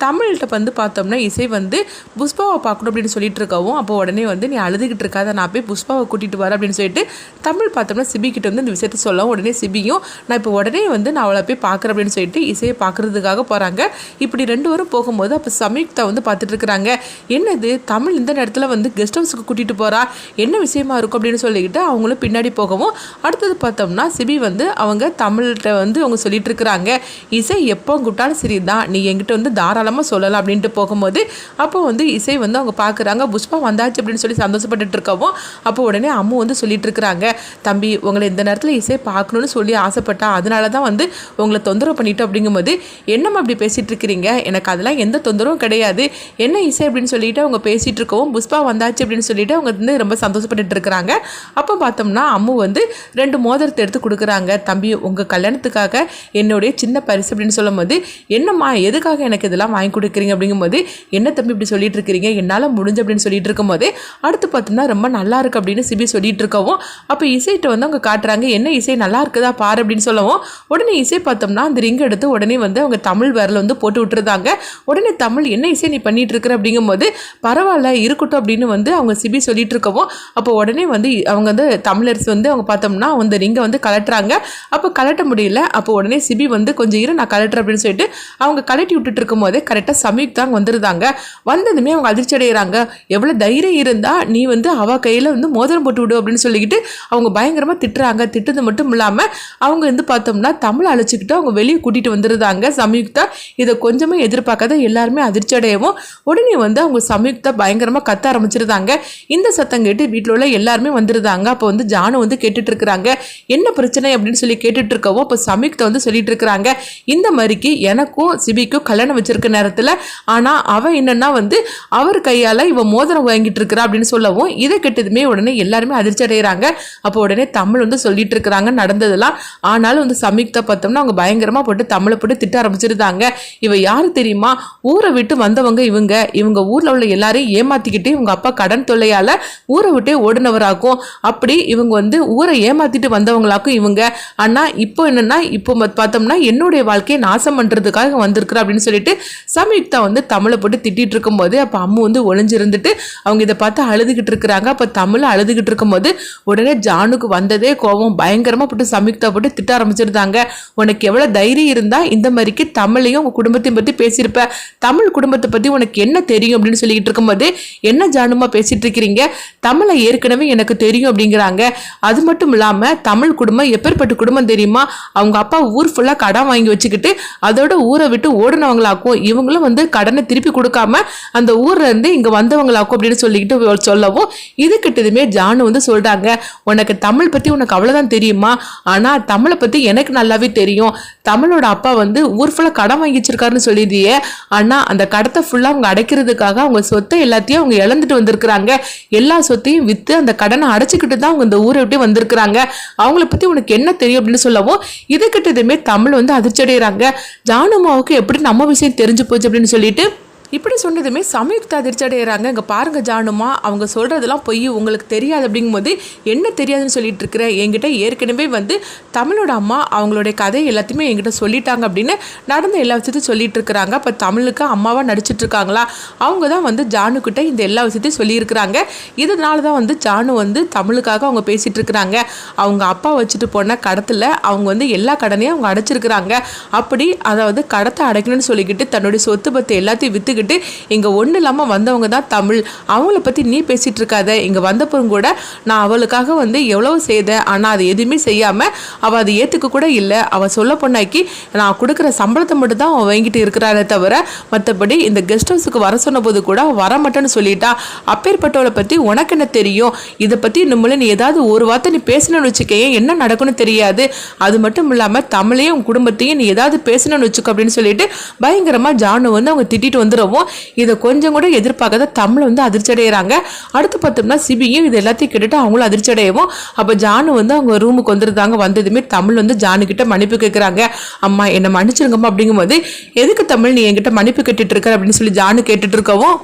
தமிழ்கிட்ட வந்து பார்த்தோம்னா இசை வந்து புஷ்பாவை பார்க்கணும் அப்படின்னு சொல்லிட்டு இருக்கவும் அப்போ உடனே வந்து நீ அழுதுகிட்டு இருக்காத நான் போய் புஷ்பாவை கூட்டிகிட்டு வரேன் அப்படின்னு சொல்லிட்டு தமிழ் பார்த்தோம்னா சிபிக்கிட்ட வந்து இந்த விஷயத்த சொல்லவும் உடனே சிபியும் நான் இப்போ உடனே வந்து நான் அவளை போய் பார்க்குறேன் அப்படின்னு சொல்லிட்டு இசையை பார்க்குறதுக்காக போகிறாங்க இப்படி ரெண்டு வரும் போகும்போது அப்போ சமயுக்தா வந்து பார்த்துட்டு இருக்கிறாங்க. என்னது தமிழ் இந்த நேரத்தில் வந்து கெஸ்ட் ஹவுஸுக்கு கூட்டிகிட்டு போகிறா என்ன விஷயமா இருக்கும் அப்படின்னு சொல்லிக்கிட்டு அவங்களும் பின்னாடி போகவும் அடுத்தது பார்த்தோம்னா சிபி வந்து அவங்க தமிழ்கிட்ட வந்து அவங்க சொல்லிட்டு இருக்கிறாங்க. இசை எப்போ கூப்பிட்டாலும் சரி தான் நீ என்கிட்ட வந்து தாராளமாக சொல்லலாம் அப்படின்ட்டு போகும்போது அப்போ வந்து இசை வந்து அவங்க பார்க்குறாங்க. புஷ்பா வந்தாச்சு அப்படின்னு சொல்லி சந்தோஷப்பட்டுட்டு இருக்கவும் அப்போ உடனே அம்மு வந்து சொல்லிட்டு இருக்கிறாங்க. தம்பி உங்களை இந்த நேரத்தில் இசை பார்க்கணுன்னு சொல்லி ஆசைப்பட்டா அதனால தான் வந்து உங்களை தொந்தரவு பண்ணிட்டோம். அப்படிங்கும்போது என்னம்மா அப்படி பேசிகிட்டு இருக்கிறீங்க? எனக்கு அதெல்லாம் எந்த தொந்தரவும் கிடையாது. என்ன இசை? அப்படின்னு சொல்லிட்டு அவங்க பேசிகிட்டு இருக்கவும் புஷ்பா வந்தாச்சு அப்படின்னு சொல்லிட்டு அவங்க வந்து ரொம்ப சந்தோஷப்பட்டுட்டு இருக்கிறாங்க. அப்போ பார்த்தோம்னா அம்மு வந்து ரெண்டு மோதிரத்தை எடுத்து கொடுக்குறாங்க. தம்பி உங்கள் கல்யாணத்துக்காக என்னுடைய சின்ன பரிசு. அப்படின்னு சொல்லும்போது என்னம்மா எதுக்காக எனக்கு இதெல்லாம் வாங்கி கொடுக்குறீங்க அப்படிங்கும்போது என்ன தம்பி இப்படி சொல்லிட்டு இருக்கிறீங்க என்னால் முடிஞ்சு அப்படின்னு சொல்லிட்டு இருக்கும்போது அடுத்து பார்த்தோம்னா ரொம்ப நல்லா இருக்கு அப்படின்னு சிபி சொல்லிட்டு இருக்கவும் அப்போ இசைட்ட வந்து அவங்க காட்டுறாங்க என்ன இசை? நல்லா இருக்குதா? பாரு அப்படின்னு சொல்லவும் உடனே இசை பார்த்தோம்னா அந்த ரிங் எடுத்து உடனே வந்து அவங்க தமிழ் விரல வந்து போட்டு விட்டுருந்தாங்க. உடனே தமிழ் என்ன இசை நீ பண்ணிட்டு இருக்கிற அப்படிங்கும்போது பரவாயில்ல இருக்கட்டும் அப்படின்னு வந்து அவங்க சிபி சொல்லிட்டு இருக்கவும் அப்போ உடனே வந்து அவங்க வந்து தமிழர்ஸ் வந்து அவங்க பார்த்தோம்னா அந்த ரிங்கை வந்து கலட்டுறாங்க அப்போ கலட்ட முடியல அப்போ உடனே சிபி வந்து கொஞ்சம் இரு நான் கலட்டுறேன் அப்படின்னு சொல்லிட்டு அவங்க கலட்டி விட்டுட்டு இருக்கும்போதே கரெக்டாக சமயுக்தாங்க வந்துருந்தாங்க. வந்ததுமே அவங்க அதிர்ச்சி அடைகிறாங்க எவ்வளோ தைரியம் இருந்தால் நீ வந்து அவ கையில் வந்து மோதிரம் போட்டு விடு அப்படின்னு சொல்லிக்கிட்டு அவங்க பயங்கரமாக திட்டுறாங்க. திட்டது மட்டும் இல்லாமல் அவங்க வந்து பார்த்தோம்னா தமிழ் அழைச்சிக்கிட்டு அவங்க வெளியே கூட்டிகிட்டு வந்துருந்தாங்க. சமீக்தா இதை கொஞ்சமே எதிர்பார்க்காத எல்லாருமே அதிர்ச்சி அடையவும் உடனே வந்து அவங்க சமீக்தா பயங்கரமாக கத்த ஆரம்பிச்சிருந்தாங்க. இந்த சத்தம் கேட்டு வீட்டில் உள்ள எல்லாருமே வந்துருந்தாங்க. அப்போ வந்து ஜானு வந்து கேட்டுட்டு இருக்கிறாங்க. என்ன பிரச்சனை? அப்படின்னு சொல்லி கேட்டுட்டு இருக்கவோ அப்போ சமீக்தா வந்து சொல்லிட்டு இருக்கிறாங்க. இந்த மாதிரிக்கு எனக்கும் சிபிக்கும் கல்யாணம் வச்சிருக்க நேரத்தில் ஆனால் அவன் என்னன்னா வந்து அவர் கையால் இவன் மோதிரம் வாங்கிட்டு இருக்கிறா அப்படின்னு சொல்லவும் இதை கெட்டதுமே உடனே எல்லாருமே அதிர்ச்சி அடைகிறாங்க அப்போ உடனே தமிழ் வந்து சொல்லிட்டு இருக்கிறாங்க நடந்ததெல்லாம். ஆனாலும் வந்து சமயுக்தா பார்த்தோம்னா அவங்க பயங்கரமாக போட்டு தமிழை போட்டு திட்ட ஆரம்பிச்சிருந்தாங்க. இவ யார் தெரியுமா? ஊரை விட்டு வந்தவங்க இவங்க. இவங்க ஊரில் உள்ள எல்லாரையும் ஏமாத்திக்கிட்டு இவங்க அப்பா கடன் தொல்லையால் ஊரை விட்டே ஓடினவராக்கும். அப்படி இவங்க வந்து ஊரை ஏமாத்திட்டு வந்தவங்களாக்கும் இவங்க. ஆனால் இப்போ என்னன்னா இப்போ பார்த்தோம்னா என்னுடைய வாழ்க்கையை நாசம் பண்ணுறதுக்காக வந்திருக்கிற அப்படின்னு சொல்லிட்டு சமயுக்தா வந்து தமிழை போட்டு திட்டிகிட்டு இருக்கும்போது அப்போ அம்மு வந்து ஒளிஞ்சிருந்துட்டு அவங்க இதை பார்த்து அழுதுகிட்டு இருக்கிறாங்க. அப்போ தமிழ் அழுதுகிட்டு இருக்கும்போது உடனே ஜானுக்கு வந்ததே கோபம். பயங்கரமாக போட்டு சமயுக்தா போட்டு திட்ட ஆரம்பிச்சிருந்தாங்க. உனக்கு எவ்வளோ தைரியம் இருந்தால் இந்த மாதிரிக்கு தமிழையும் உங்கள் குடும்பத்தையும் பற்றி பேசியிருப்ப. தமிழ் குடும்பத்தை பற்றி உனக்கு என்ன தெரியும் அப்படின்னு சொல்லிக்கிட்டு இருக்கும்போது என்ன ஜானுமா பேசிகிட்டு இருக்கிறீங்க? தமிழை ஏற்கனவே எனக்கு தெரியும் அப்படிங்கிறாங்க. அது மட்டும் இல்லாமல் தமிழ் குடும்பம் எப்பேற்பட்ட குடும்பம் தெரியுமா? அவங்க அப்பா ஊர் ஃபுல்லாக கடன் வாங்கி வச்சுக்கிட்டு அதோட ஊரை விட்டு ஓடினவங்களாக்கும். இவங்களும் வந்து கடனை திருப்பி கொடுக்காம அந்த ஊர்ல இருந்து இங்க வந்தவங்களாக்கும் அப்படின்னு சொல்லிக்கிட்டு சொல்லவும் இது கிட்டதுமே ஜானு வந்து சொல்றாங்க உனக்கு தமிழ் பத்தி உனக்கு அவ்வளவுதான் தெரியுமா? ஆனா தமிழை பத்தி எனக்கு நல்லாவே தெரியும். தமிழோட அப்பா வந்து ஊர் ஃபுல்லாக கடன் வாங்கி வச்சிருக்காருன்னு சொல்லியிருந்தியே ஆனா அந்த கடத்தை ஃபுல்லாக அவங்க அடைக்கிறதுக்காக அவங்க சொத்தை எல்லாத்தையும் அவங்க இழந்துட்டு வந்திருக்கிறாங்க. எல்லா சொத்தையும் வித்து அந்த கடனை அடைச்சிக்கிட்டு தான் அவங்க இந்த ஊரை விட்டு வந்திருக்கிறாங்க. அவங்கள பத்தி உனக்கு என்ன தெரியும்? அப்படின்னு சொல்லவும் இது கிட்டதுமே தமிழ் வந்து அதிர்ச்சி அடைகிறாங்க ஜானுமாவுக்கு எப்படி நம்ம விஷயம் தெரிஞ்சு போச்சு அப்படின்னு சொல்லிட்டு இப்படி சொன்னதுமே சமயுக்தா அதிர்ச்சி அடைகிறாங்க இங்கே பாருங்க ஜானுமா அவங்க சொல்கிறதெல்லாம் பொய் உங்களுக்கு தெரியாது அப்படிங்கும்போது என்ன தெரியாதுன்னு சொல்லிட்டு இருக்கிற? என்கிட்ட ஏற்கனவே வந்து தமிழோட அம்மா அவங்களுடைய கதை எல்லாத்தையுமே என்கிட்ட சொல்லிட்டாங்க அப்படின்னு நடந்த எல்லா விஷயத்தையும் சொல்லிட்டு இருக்கிறாங்க. இப்போ தமிழுக்கு அம்மாவாக நடிச்சிட்டு இருக்காங்களா? அவங்க தான் வந்து ஜானுக்கிட்ட இந்த எல்லா விஷயத்தையும் சொல்லியிருக்கிறாங்க. இதனால தான் வந்து ஜானு வந்து தமிழுக்காக அவங்க பேசிட்டு இருக்கிறாங்க. அவங்க அப்பா வச்சுட்டு போன கடத்தில் அவங்க வந்து எல்லா கடனையும் அவங்க அடைச்சிருக்கிறாங்க. அப்படி அதாவது கடத்தை அடைக்கணும்னு சொல்லிக்கிட்டு தன்னுடைய சொத்து பத்தை எல்லாத்தையும் வச்சுக்கிட்டு இங்கே ஒன்றும் இல்லாமல் வந்தவங்க தான் தமிழ். அவங்கள பற்றி நீ பேசிகிட்டு இருக்காத. இங்கே வந்தப்பறம் கூட நான் அவளுக்காக வந்து எவ்வளவு செய்தேன். ஆனால் அதை எதுவுமே செய்யாமல் அவள் அதை ஏற்றுக்க கூட இல்லை. அவள் சொல்ல பொண்ணாக்கி நான் கொடுக்குற சம்பளத்தை மட்டும் தான் அவன் வாங்கிட்டு இருக்கிறாரே தவிர மற்றபடி இந்த கெஸ்ட் ஹவுஸுக்கு வர சொன்னபோது கூட வர மாட்டேன்னு சொல்லிட்டா. அப்பேற்பட்டவளை பற்றி உனக்கு என்ன தெரியும்? இதை பற்றி நம்மள நீ ஏதாவது ஒரு வார்த்தை நீ பேசணும்னு வச்சுக்கேன் என்ன நடக்கும்னு தெரியாது. அது மட்டும் இல்லாமல் தமிழையும் உன் குடும்பத்தையும் நீ ஏதாவது பேசணும்னு வச்சுக்கோ அப்படின்னு சொல்லிட்டு பயங்கரமாக ஜானு வந்து அவங்க திட்டிட்டு வந்துடும் வந்துடவும் இதை கொஞ்சம் கூட எதிர்பார்க்காத தமிழ் வந்து அதிர்ச்சி அடைகிறாங்க அடுத்து பார்த்தோம்னா சிபியும் இது எல்லாத்தையும் கேட்டுட்டு அவங்களும் அதிர்ச்சி அடையவும் அப்போ ஜானு வந்து அவங்க ரூமுக்கு வந்துருந்தாங்க வந்ததுமே தமிழ் வந்து ஜானு கிட்ட மன்னிப்பு கேட்குறாங்க அம்மா என்னை மன்னிச்சிருங்கம்மா அப்படிங்கும்போது எதுக்கு தமிழ் நீ என்கிட்ட மன்னிப்பு கேட்டுட்டு இருக்க? அப்படின்னு சொல்லி ஜானு கேட்டுட்டு இருக்கவும்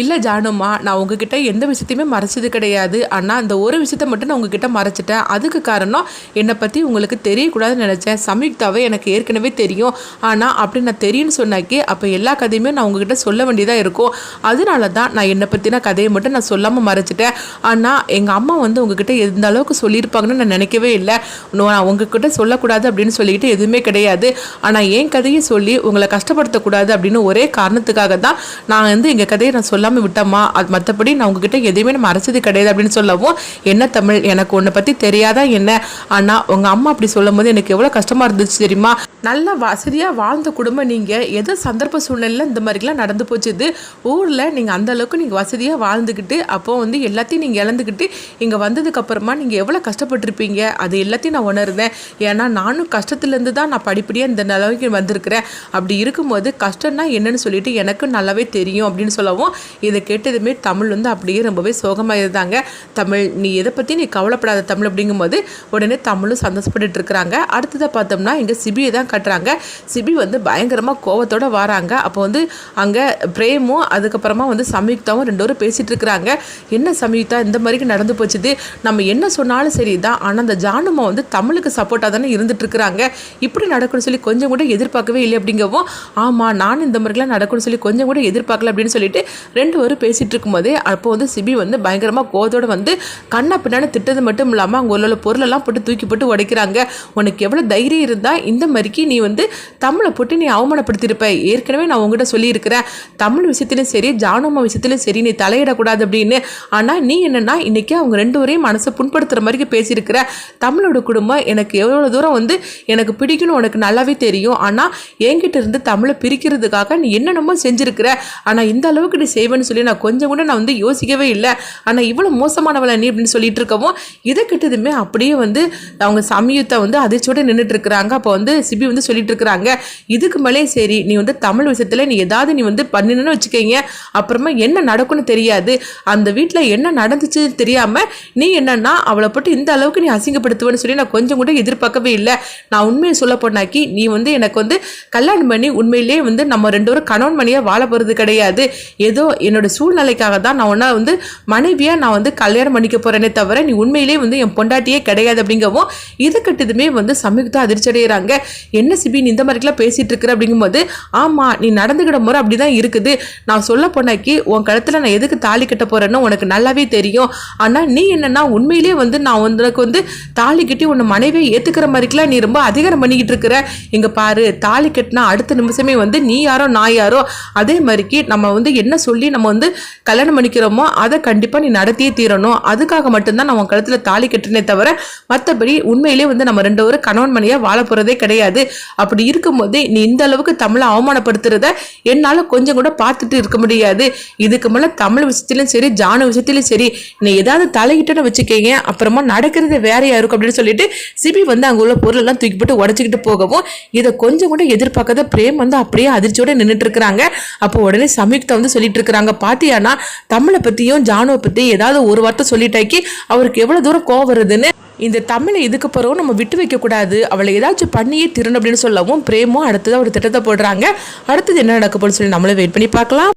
இல்லை ஜானுமா நான் உங்ககிட்ட எந்த விஷயத்தையுமே மறைச்சது கிடையாது. ஆனால் அந்த ஒரு விஷயத்த மட்டும் நான் உங்ககிட்ட மறைச்சிட்டேன். அதுக்கு காரணம் என்னை பற்றி உங்களுக்கு தெரியக்கூடாதுன்னு நினச்சேன். சம்யுக்தாவை எனக்கு ஏற்கனவே தெரியும். ஆனால் அப்படி நான் தெரியும்னு சொன்னாக்கி அப்போ எல்லா கதையுமே நான் உங்ககிட்ட சொல்ல வேண்டியதாக இருக்கும். அதனால தான் நான் என்னை பற்றின கதையை மட்டும் நான் சொல்லாமல் மறைச்சிட்டேன். ஆனால் எங்கள் அம்மா வந்து உங்ககிட்ட எந்த அளவுக்கு சொல்லியிருப்பாங்கன்னு நான் நினைக்கவே இல்லை. நான் உங்ககிட்ட சொல்லக்கூடாது அப்படின்னு சொல்லிக்கிட்டு எதுவுமே கிடையாது. ஆனால் என் கதையை சொல்லி உங்களை கஷ்டப்படுத்தக்கூடாது அப்படின்னு ஒரே காரணத்துக்காக தான் நான் வந்து எங்கள் கதையை நான் சொல்லாமல் விட்டோமா? அது மற்றபடி நான் உங்ககிட்ட எதையுமே நம்ம மறைச்சது கிடையாது அப்படின்னு சொல்லவும் என்ன தமிழ்? எனக்கு உன்னை பற்றி தெரியாதா என்ன? ஆனால் உங்கள் அம்மா அப்படி சொல்லும் போது எனக்கு எவ்வளோ கஷ்டமாக இருந்துச்சு தெரியுமா? நல்ல வசதியாக வாழ்ந்த குடும்பம் நீங்கள் எதோ சந்தர்ப்ப சூழ்நிலையில் இந்த மாதிரிலாம் நடந்து போச்சுது? ஊரில் நீங்கள் அந்த அளவுக்கு நீங்கள் வசதியாக வாழ்ந்துக்கிட்டு அப்போ வந்து எல்லாத்தையும் நீங்கள் இழந்துக்கிட்டு இங்கே வந்ததுக்கப்புறமா நீங்கள் எவ்வளோ கஷ்டப்பட்டிருப்பீங்க? அது எல்லாத்தையும் நான் உணர்ந்தேன். ஏன்னா நானும் கஷ்டத்துலேருந்து தான் நான் படிப்படியாக இந்த நிலவுக்கு வந்திருக்கிறேன். அப்படி இருக்கும்போது கஷ்டம்னா என்னன்னு சொல்லிட்டு எனக்கு நல்லாவே தெரியும் அப்படின்னு சொல்லவும் இதை கேட்டதுமே தமிழ் வந்து அப்படியே ரொம்பவே சோகமாக இருந்தாங்க தமிழ் நீ எதை பற்றி நீ கவலைப்படாத தமிழ் அப்படிங்கும்போது உடனே தமிழும் சந்தோஷப்பட்டு இருக்கிறாங்க. அடுத்ததாக பார்த்தோம்னா இங்கே சிபியை தான் கட்டுறாங்க. சிபி வந்து பயங்கரமாக கோவத்தோடு வராங்க. அப்போ வந்து அங்கே பிரேமும் அதுக்கப்புறமா வந்து சம்யுக்தாவும் ரெண்டு பேரும் பேசிகிட்டு இருக்கிறாங்க. என்ன சம்யுக்தா இந்த மாதிரி நடந்து போச்சுது? நம்ம என்ன சொன்னாலும் சரி தான் ஆனால் அந்த ஜானுமா வந்து தமிழுக்கு சப்போர்ட்டாக தானே இருந்துட்டு இருக்கிறாங்க. இப்படி நடக்கணும்னு சொல்லி கொஞ்சம் கூட எதிர்பார்க்கவே இல்லை அப்படிங்கவும் ஆமாம் நான் இந்த மாதிரிலாம் நடக்கணும்னு சொல்லி கொஞ்சம் கூட எதிர்பார்க்கல அப்படின்னு சொல்லிட்டு ரெண்டு பேரும் பேசிகிட்டு இருக்கும்போதே அப்போ வந்து சிபி வந்து பயங்கரமாக கோதோடு வந்து கண்ணா பின்னாடி திட்டது மட்டும் இல்லாமல் அங்கே உள்ள பொருளெல்லாம் போட்டு தூக்கி போட்டு உடைக்கிறாங்க. உனக்கு எவ்வளோ தைரியம் இருந்தால் இந்த மாதிரிக்கு நீ வந்து தமிழை போட்டு நீ அவமானப்படுத்தியிருப்ப. ஏற்கனவே நான் உங்ககிட்ட சொல்லியிருக்கிறேன். தமிழ் விஷயத்துலையும் சரி ஜானம்மா விஷயத்துலையும் சரி நீ தலையிடக்கூடாது அப்படின்னு. ஆனால் நீ என்னென்னா இன்றைக்கி அவங்க ரெண்டு வரையும் மனசை புண்படுத்துகிற மாதிரி பேசியிருக்கிற. தமிழோட குடும்பம் எனக்கு எவ்வளோ தூரம் வந்து எனக்கு பிடிக்கணும் உனக்கு நல்லாவே தெரியும். ஆனால் என்கிட்ட இருந்து தமிழை பிரிக்கிறதுக்காக நீ என்னென்னமோ செஞ்சுருக்கிற. ஆனால் இந்த அளவுக்கு நீ செய்வேன்னு சொல்லி நான் கொஞ்சம் கூட நான் வந்து யோசிக்கவே இல்லை. ஆனால் இவ்வளோ மோசமானவளை நீ அப்படின்னு சொல்லிட்டு இருக்கவும் இதை கிட்டதுமே அப்படியே வந்து அவங்க சமயத்தை வந்து அதிர்ச்சியோடு நின்றுட்டு இருக்கிறாங்க. அப்போ வந்து சிபி வந்து சொல்லிட்டு இருக்கிறாங்க இதுக்கு மேலே சரி நீ வந்து தமிழ் விஷயத்தில் நீ ஏதாவது நீ வந்து பண்ணினு வச்சுக்கோங்க. அப்புறமா என்ன நடக்கும்னு தெரியாது. அந்த வீட்டில் என்ன நடந்துச்சு தெரியாமல் நீ என்னன்னா அவளை போட்டு இந்த அளவுக்கு நீ அசிங்கப்படுத்துவேன்னு சொல்லி நான் கொஞ்சம் கூட எதிர்பார்க்கவே இல்லை. நான் உண்மையை சொல்ல போனாக்கி நீ வந்து எனக்கு வந்து கல்யாணம் பண்ணி உண்மையிலேயே வந்து நம்ம ரெண்டு பேரும் கணவன் மணியாக வாழ போகிறது கிடையாது. ஏதோ என்னோட சூழ்நிலைக்காக தான் நான் ஒன்றா வந்து மனைவியாக நான் வந்து கல்யாணம் பண்ணிக்க போகிறேனே தவிர நீ உண்மையிலேயே வந்து என் பொண்டாட்டியே கிடையாது அப்படிங்கவும் இது கட்டதுமே வந்து சமீபத்தை அதிர்ச்சி அடைகிறாங்க என்ன சிபி நீ இந்த மாதிரிலாம் பேசிகிட்டு இருக்கிற? அப்படிங்கும்போது ஆமாம் நீ நடந்துக்கிற முறை அப்படி தான் இருக்குது. நான் சொல்ல போனாக்கி உன் கழுத்தில் நான் எதுக்கு தாலி கட்ட போகிறேன்னு உனக்கு நல்லாவே தெரியும். ஆனால் நீ என்னென்னா உண்மையிலேயே வந்து நான் உனக்கு வந்து தாலி கட்டி உன்னை மனைவியை ஏற்றுக்கிற மாதிரிக்கெலாம் நீ ரொம்ப அதிகாரம் பண்ணிக்கிட்டு இருக்கிற. இங்கே பாரு தாலி கட்டினா அடுத்த நிமிஷமே வந்து நீ யாரோ நான் யாரோ? அதே மாதிரிக்கு நம்ம வந்து என்ன சொல்லி நம்ம வந்து கல்யாணம் பண்ணிக்கிறோமோ அதை கண்டிப்பாக நீ நடத்தியே தீரணும். அதுக்காக மட்டும்தான் நான் உன் கழுத்தில் தாலி கட்டினே தவிர மற்றபடி உண்மையிலே வந்து நம்ம ரெண்டு பேரும் கணவன் மணியாக வாழ போகிறதே கிடையாது. அப்படி இருக்கும்போது நீ இந்த அளவுக்கு தமிழை அவமானப்படுத்துறத என்னால் கொஞ்சம் கூட பார்த்துட்டு இருக்க முடியாது. இதுக்கு மேலே தமிழ் விஷயத்திலும் சரி ஜான விஷயத்திலும் சரி நீ ஏதாவது தலையிட்டன்னு வச்சுக்கீங்க. அப்புறமா நடக்கிறது வேறையா இருக்கும் அப்படின்னு சொல்லிட்டு சிபி வந்து அங்கே உள்ள பொருள் எல்லாம் தூக்கி போட்டு உடச்சிக்கிட்டு போகவும் இதை கொஞ்சம் கூட எதிர்பார்க்காத பிரேம் வந்து அப்படியே அதிர்ச்சியோட நின்றுட்டு இருக்கிறாங்க. அப்போ உடனே சமீக்தா வந்து சொல்லிட்டு இருக்கிறாங்க. பாத்தியானா தமிழை பற்றியும் ஜானுவை பற்றி ஏதாவது ஒரு வார்த்தை சொல்லிட்டாக்கி அவருக்கு எவ்வளோ தூரம் கோவம் வருதுன்னு இந்த தமிழை இதுக்கு பிறகு நம்ம விட்டு வைக்கக்கூடாது அவளை ஏதாச்சும் பண்ணியே திருணும் அப்படின்னு சொல்லவும் பிரேமும் அடுத்தது ஒரு திட்டத்தை போடுறாங்க. அடுத்தது என்ன நடக்க போகுதுன்னு சொல்லி நம்மளும் வெயிட் பண்ணி பார்க்கலாம்.